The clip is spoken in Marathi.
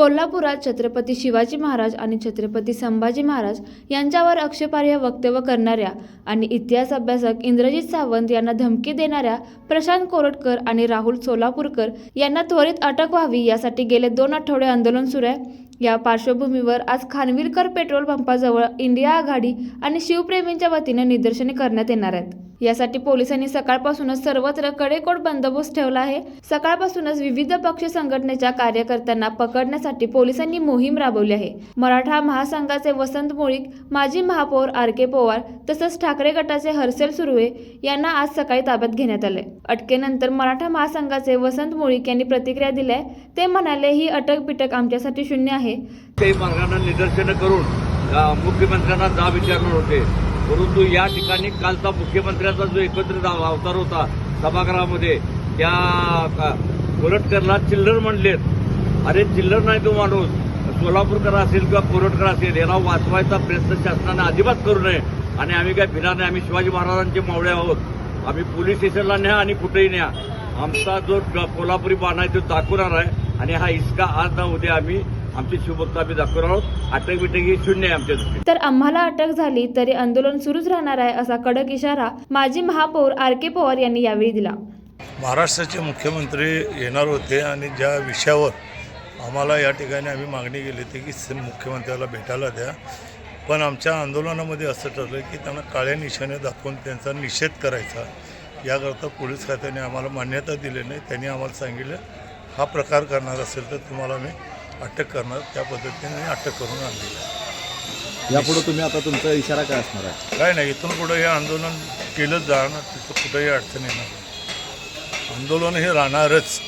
कोल्हापुरात छत्रपती शिवाजी महाराज आणि छत्रपती संभाजी महाराज यांच्यावर आक्षेपार्ह वक्तव्य करणाऱ्या आणि इतिहास अभ्यासक इंद्रजित सावंत यांना धमकी देणाऱ्या प्रशांत कोरटकर आणि राहुल सोलापूरकर यांना त्वरित अटक व्हावी यासाठी गेले दोन आठवडे आंदोलन सुरू आहे. या पार्श्वभूमीवर आज खानविलकर पेट्रोल पंपाजवळ इंडिया आघाडी आणि शिवप्रेमींच्या वतीने निदर्शने करण्यात येणार आहेत. यासाठी पोलिसांनी सकाळपासूनच सर्वत्र कडेकोट बंदोबस्त ठेवला आहे. सकाळपासूनच विविध पक्ष संघटनेच्या कार्यकर्त्यांना पकडण्यासाठी पोलिसांनी मोहीम राबवली आहे. मराठा महासंघाचे वसंत मोळीक माजी महापौर आर के पवार तसंच ठाकरे गटाचे हर्षल सुर्वे यांना आज सकाळी ताब्यात घेण्यात आले. अटकेनंतर मराठा महासंघाचे वसंत मोळीक यांनी प्रतिक्रिया दिल्या. ते म्हणाले ही अटक बिटक आमच्यासाठी शून्य आहे. ते मार्गाने निदर्शनं करून मुख्यमंत्र्यांना जा विचारणार होते. परंतु या ठिकाणी कालचा मुख्यमंत्र्यांचा जो एकत्रित अवतार होता सभागृहामध्ये त्या कोरटकरला चिल्लर म्हणलेत. अरे चिल्लर नाही तो माणूस. सोलापूरकर असेल किंवा कोरटकर असेल याला वाचवायचा प्रयत्न शासनाने अजिबात करू नये. आणि आम्ही काय भिणार नाही आम्ही शिवाजी महाराजांचे मावळे आहोत. आम्ही पोलीस स्टेशनला न्या आणि कुठेही न्या. आमचा जो कोल्हापुरी बाणा आहे तो दाखवणार आहे. आणि हा इसका आज ना उद्या आम्ही आमची शिवभक्त आम्ही दाखवणार आहोत. अटक बिटक ही शून्य आहे आमच्या दृष्टीने. तर आम्हाला अटक झाली तरी आंदोलन सुरूच राहणार आहे असा कडक इशारा माजी महापौर आर के पवार यांनी यावेळी दिला. महाराष्ट्राचे मुख्यमंत्री येणार होते आणि ज्या विषयावर आम्हाला या ठिकाणी आम्ही मागणी केली होती की मुख्यमंत्र्याला भेटायला द्या. पण आमच्या आंदोलनामध्ये असं ठरलं की त्यांना काळ्या निशाणे दाखवून त्यांचा निषेध करायचा. याकरता पोलीस खात्याने आम्हाला मान्यता दिली नाही. त्यांनी आम्हाला सांगितलं हा प्रकार करणार असेल तर तुम्हाला मी अटक करणार त्या पद्धतीने अटक करून आणलेली आहे. यापुढे तुम्ही आता तुमचा इशारा काय असणार आहे? काय नाही इथून पुढं हे आंदोलन केलंच जाणार तिथं कुठेही अडचण येणार आंदोलन हे राहणारच.